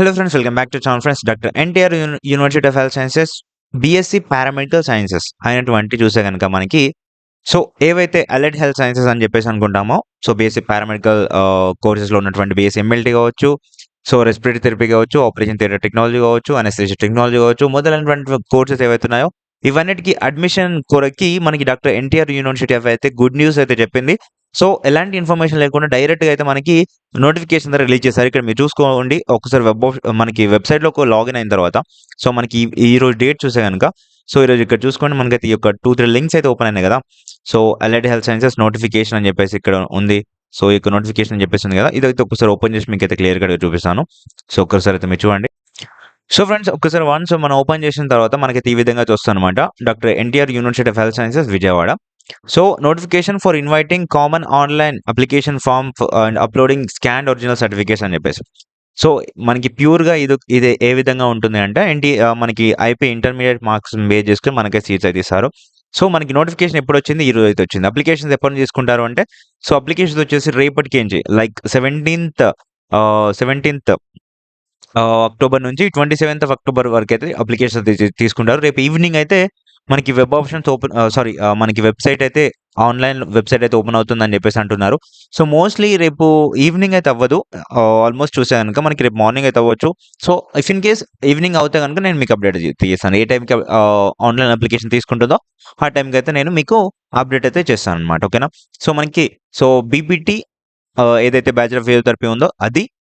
Hello friends welcome back to channel friends doctor NTR university of health sciences BSc paramedical sciences అయినటువంటి చూసే కనుక మనకి so ఏవైతే allied health sciences అని చెప్పేసి అనుకుంటామో సో బీఎస్సీ పారామెడికల్ కోర్సెస్లో ఉన్నటువంటి బీఎస్సీ ఎంఎల్టీ కావచ్చు సో రెస్పిరేటరీ థెరపీ కావచ్చు ఆపరేషన్ థియేటర్ టెక్నాలజీ కావచ్చు అనెస్థెసియా టెక్నాలజీ కావచ్చు మొదలైనటువంటి కోర్సెస్ ఏవైతే ఉన్నాయో ఇవన్నిటికీ అడ్మిషన్ కొరకి మనకి డాక్టర్ ఎన్టీఆర్ యూనివర్సిటీ ఆఫ్ అయితే గుడ్ న్యూస్ అయితే చెప్పింది. సో ఎలాంటి ఇన్ఫర్మేషన్ లేకుండా డైరెక్ట్గా అయితే మనకి నోటిఫికేషన్ ద్వారా రిలీజ్ చేశారు. ఇక్కడ మీరు చూసుకోండి. ఒకసారి వెబ్ మనకి వెబ్సైట్లో లాగిన్ అయిన తర్వాత సో మనకి ఈ- రోజు డేట్ చూసే కనుక సో ఈ రోజు ఇక్కడ చూసుకోండి. మనకైతే ఈ యొక్క టూ త్రీ లింక్స్ అయితే ఓపెన్ అయినాయి కదా. So LID health sciences notification అని చెప్పేసి ఇక్కడ ఉంది. సో ఈ యొక్క నోటిఫికేషన్ అని చెప్పేసి ఉంది కదా. ఇదైతే ఒకసారి ఓపెన్ చేసి మీకు అయితే క్లియర్గా చూపిస్తాను. సో ఒక్కసారి అయితే మీరు చూడండి. సో ఫ్రెండ్స్ ఒక్కసారి వన్స్ మనం ఓపెన్ చేసిన తర్వాత మనకైతే ఈ విధంగా చూస్తాం అనమాట doctor NTR university of health sciences Vijayawada. So notification for inviting common online application form and uploading scan original certificates అని చెప్పేసి. సో మనకి ప్యూర్గా ఇది ఇది ఏ విధంగా ఉంటుంది అంటే ఏంటి uh, మనకి ఐపీ ఇంటర్మీడియట్ మార్క్స్ బేస్ చేసుకుని మనకి సీట్స్ అయితే ఇస్తారు. సో మనకి నోటిఫికేషన్ ఎప్పుడు వచ్చింది? ఈ రోజు అయితే వచ్చింది. అప్లికేషన్స్ ఎప్పుడు తీసుకుంటారు అంటే సో అప్లికేషన్స్ వచ్చేసి రేపటికి ఏంటి లైక్ సెవెంటీన్త్ సెవెంటీన్త్ అక్టోబర్ నుంచి ట్వంటీ సెవెంత్ ఆఫ్ అక్టోబర్ వరకు అయితే అప్లికేషన్ తీసుకుంటారు. రేపు ఈవినింగ్ అయితే మనకి వెబ్ ఆప్షన్స్ ఓపెన్ సారీ మనకి వెబ్సైట్ అయితే ఆన్లైన్ వెబ్సైట్ అయితే ఓపెన్ అవుతుందని చెప్పేసి అంటున్నారు. సో మోస్ట్లీ రేపు ఈవినింగ్ అయితే అవ్వదు. ఆల్మోస్ట్ చూసే కనుక మనకి రేపు మార్నింగ్ అయితే అవ్వచ్చు. So if in case evening అవుతే కనుక నేను మీకు అప్డేట్ తీస్తాను. ఏ టైంకి ఆన్లైన్ అప్లికేషన్ తీసుకుంటుందో ఆ టైంకి అయితే నేను మీకు అప్డేట్ అయితే చేస్తాను అనమాట ఓకేనా? సో మనకి సో బీపీటీ ఏదైతే బ్యాచులర్ ఫిజియోథెరపీ ఉందో అది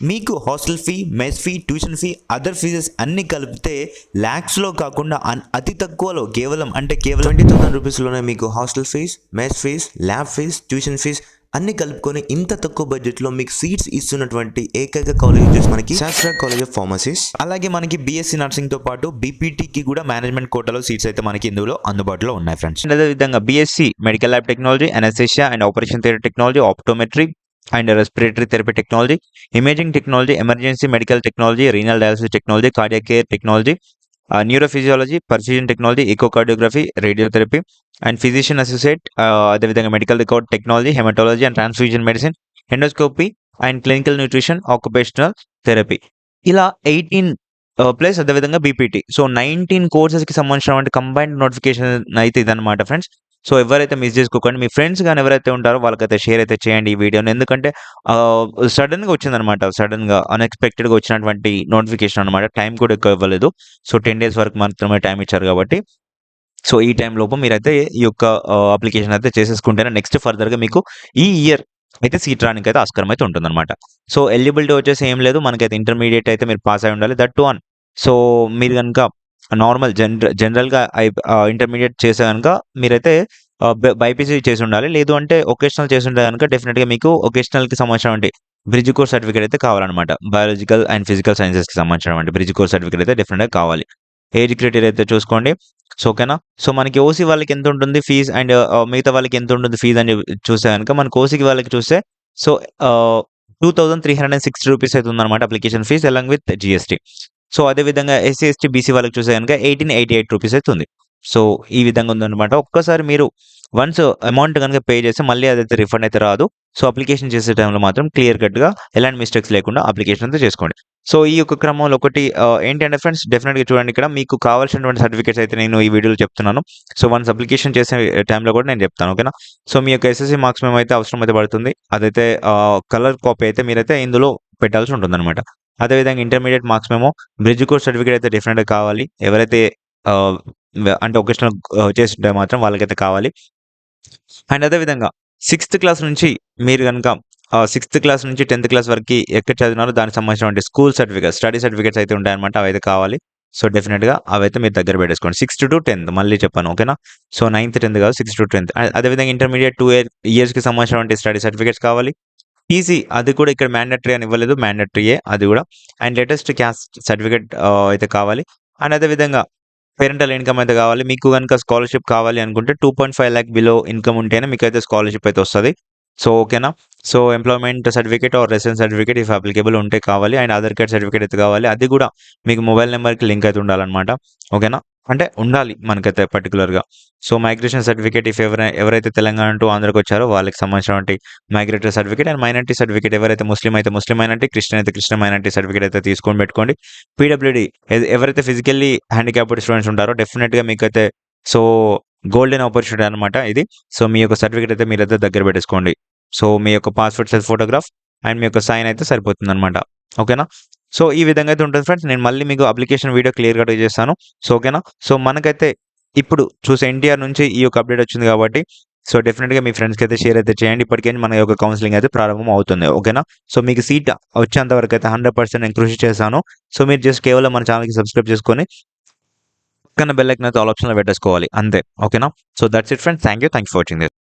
మీకు hostel fee mess fee tuition fee other fees అన్ని కలిపితే ల్యాక్స్లో కాకుండా అతి తక్కువలో కేవలం అంటే కేవలం ట్వంటీ థౌసండ్ రూపీస్లోనే మీకు hostel fee mess fee lab fee tuition fee అన్ని కలుపుకొని ఇంత తక్కువ బడ్జెట్లో మీకు సీట్స్ ఇస్తున్నటువంటి ఏకైక కాలేజ్ వచ్చేసి మనకి శాస్త్ర కాలేజ్ ఆఫ్ ఫార్మసీస్ అలాగే మనకి బీఎస్సీ నర్సింగ్తో పాటు బీపీటీకి కూడా మేనేజ్మెంట్ కోటాలో సీట్స్ అయితే మనకి ఇందులో అందుబాటులో ఉన్నాయి ఫ్రెండ్స్ అదే విధంగా BSc medical lab technology anaesthesia and operation theatre technology optometry and respiratory therapy technology imaging technology emergency medical technology renal dialysis technology cardiac care technology neurophysiology perfusion technology echocardiography radiotherapy and physician associate అదేవిధంగా medical record technology haematology and transfusion medicine endoscopy and clinical nutrition occupational therapy ఇలా eighteen plus అదేవిధంగా BPT so nineteen కోర్సెస్కి సంబంధించినటువంటి combined notification అయితే ఇదన్నమాట friends so ఎవరైతే miss చేసుకోకండి మీ friends కానీ ఎవరైతే ఉంటారో వాళ్ళకైతే షేర్ అయితే చేయండి ఈ వీడియోని ఎందుకంటే సడన్గా వచ్చిందనమాట సడన్గా అన్ఎక్స్పెక్టెడ్గా వచ్చినటువంటి నోటిఫికేషన్ అనమాట టైం కూడా ఎక్కువ ఇవ్వలేదు. సో టెన్ డేస్ వరకు మాత్రమే టైం ఇచ్చారు కాబట్టి. సో ఈ టైం లోపు మీరైతే ఈ యొక్క అప్లికేషన్ అయితే చేసేసుకుంటేనే నెక్స్ట్ ఫర్దర్గా మీకు ఈ ఇయర్ అయితే సీట్ రానికి అయితే ఆస్కారం అయితే ఉంటుందన్నమాట. సో ఎలిజిబిలిటీ వచ్చేసి ఏం లేదు. మనకైతే ఇంటర్మీడియట్ అయితే మీరు పాస్ అయి ఉండాలి. దట్ వన్ సో మీరు కనుక నార్మల్ జనరల్ జనరల్గా ఇంటర్మీడియట్ చేసే కనుక మీరైతే బైపీసీ చేసి ఉండాలి. లేదు అంటే ఒకేషనల్ చేసి ఉంటే కనుక డెఫినెట్గా మీకు ఒకేషనల్కి సంబంధించినటువంటి బ్రిడ్జ్ కోర్స్ సర్టిఫికేట్ అయితే కావాలన్నమాట. బయాలజికల్ అండ్ ఫిజికల్ సైన్సెస్కి సంబంధించినటువంటి బ్రిడ్జ్ కోర్స్ సర్టిఫికేట్ అయితే డెఫినెట్గా కావాలి. ఏజ్ క్రైటీరియా అయితే చూసుకోండి. సో ఓకేనా? సో మనకి ఓసీ వాళ్ళకి ఎంత ఉంటుంది ఫీజ్ అండ్ మిగతా వాళ్ళకి ఎంత ఉంటుంది ఫీజ్ అని చూస్తే కనుక మనకి ఓసీకి వాళ్ళకి చూస్తే so two thousand three hundred and sixty rupees అయితే ఉందన్నమాట application fee along with GST. So అదే విధంగా ఎస్సీ ఎస్టీ బీసీ వాళ్ళకి చూసే కనుక ఎయిటీన్ ఎయిటీ ఎయిట్ రూపీస్ అయితే ఉంది సో ఈ విధంగా ఉందన్నమాట. ఒక్కసారి మీరు వన్స్ అమౌంట్ కనుక పే చేస్తే మళ్ళీ అదైతే రిఫండ్ అయితే రాదు. సో అప్లికేషన్ చేసే టైంలో మాత్రం క్లియర్ కట్గా ఎలాంటి మిస్టేక్స్ లేకుండా అప్లికేషన్ అయితే చేసుకోండి. సో ఈ యొక్క క్రమంలో ఒకటి ఏంటంటే ఫ్రెండ్స్ డెఫినెట్గా చూడండి ఇక్కడ మీకు కావాల్సినటువంటి సర్టిఫికేట్స్ అయితే నేను ఈ వీడియోలో చెప్తున్నాను. సో వన్స్ అప్లికేషన్ చేసే టైంలో కూడా నేను చెప్తాను ఓకేనా? సో మీ యొక్క ఎస్ఎస్సీ మార్క్స్ మేము అయితే అవసరం అయితే పడుతుంది. అదైతే కలర్ కాపీ అయితే మీరైతే ఇందులో పెట్టాల్సి ఉంటుంది అనమాట అదేవిధంగా ఇంటర్మీడియట్ మార్క్స్ మేము బ్రిడ్జ్ కోర్స్ సర్టిఫికేట్ అయితే డెఫినెట్గా కావాలి ఎవరైతే అంటే ఒకేషనల్ చేస్తుంటే మాత్రం వాళ్ళకైతే కావాలి అండ్ అదేవిధంగా సిక్స్త్ క్లాస్ నుంచి మీరు కనుక సిక్స్త్ క్లాస్ నుంచి టెన్త్ క్లాస్ వరకు ఎక్కడ చదివినారో దానికి సంబంధించినటువంటి స్కూల్ సర్టిఫికేట్ స్టడీ సర్టిఫికేట్స్ అయితే ఉంటాయన్నమాట అవి అయితే కావాలి సో డెఫినెట్‌గా అవైతే మీరు దగ్గర పెట్టేసుకోండి. సిక్స్త్ టు 10థ్ మళ్ళీ చెప్పాను. ఓకేనా? సో 9థ్, 10థ్ కాదు సిక్స్త్ టు టెన్త్ అదేవిధంగా ఇంటర్మీడియట్ టూ ఇయర్ ఇయర్స్‌కి సంబంధించినటువంటి స్టడీ సర్టిఫికేట్స్ కావాలి. ఈజీ అది కూడా ఇక్కడ మ్యాండటరీ అని ఇవ్వలేదు. మ్యాండటరీయే అది కూడా. అండ్ లేటెస్ట్ క్యాస్ట్ సర్టిఫికేట్ అయితే కావాలి. అండ్ అదే విధంగా పేరెంటల్ ఇన్‌కమ్ అయితే కావాలి. మీకు కనుక స్కాలర్‌షిప్ కావాలి అనుకుంటే two point five lakh below income ఉంటేనే మీకైతే స్కాలర్‌షిప్ అయితే వస్తుంది సో ఓకేనా? So employment certificate or residence certificate if applicable ఉంటే కావాలి. అండ్ ఆధార్ కార్డ్ సర్టిఫికేట్ అయితే కావాలి. అది కూడా మీకు మొబైల్ నెంబర్కి లింక్ అయితే ఉండాలన్నమాట. ఓకేనా? అంటే ఉండాలి మనకైతే పర్టికులర్గా సో మైగ్రేషన్ సర్టిఫికేట్ ఇఫ్ ఎవరై ఎవరైతే తెలంగాణ టు ఆంధ్రాకొచ్చారో వాళ్ళకి సంబంధించినటువంటి migratory certificate and minority certificate ఎవరైతే ముస్లిం అయితే ముస్లిం మైనార్టీ క్రిస్టియన్ అయితే క్రిస్టియన్ మైనార్టీ సర్టిఫికేట్ అయితే తీసుకొని పెట్టుకోండి. పీడబ్ల్యూడి ఎవరైతే ఫిజికల్లీ హ్యాండిక్యాప్డ్ స్టూడెంట్స్ ఉంటారో డెఫినెట్గా మీకైతే సో గోల్డెన్ ఆపర్చునిటీ అనమాట ఇది. సో మీ యొక్క సర్టిఫికేట్ అయితే మీరైతే దగ్గర పెట్టేసుకోండి. సో మీ యొక్క పాస్‌పోర్ట్ సైజ్ ఫోటోగ్రాఫ్ అండ్ మీ యొక్క సైన్ అయితే సరిపోతుంది అనమాట ఓకేనా? సో ఈ విధంగా అయితే ఉంటుంది ఫ్రెండ్స్. నేను మళ్ళీ మీకు అప్లికేషన్ వీడియో క్లియర్ చేస్తాను. సో ఓకేనా? సో మనకైతే ఇప్పుడు చూసే ఎన్టీఆర్ నుంచి ఈ యొక్క అప్డేట్ వచ్చింది కాబట్టి సో డెఫినెట్గా మీ ఫ్రెండ్స్‌కి అయితే షేర్ అయితే చేయండి. ఇప్పటికే మన యొక్క కౌన్సిలింగ్ అయితే ప్రారంభం అవుతుంది. ఓకేనా? సో మీకు సీట్ వచ్చేంత వరకు అయితే 100% నేను కృషి చేశాను. సో మీరు జస్ట్ కేవలం మన ఛానల్కి సబ్స్క్రైబ్ చేసుకొని పక్కన బెల్ అయితే ఆల్ ఆప్షన్‌లో పెట్టేసుకోవాలి. అంతే. ఓకేనా? So that's it friends. Thank you. Thank you for watching this.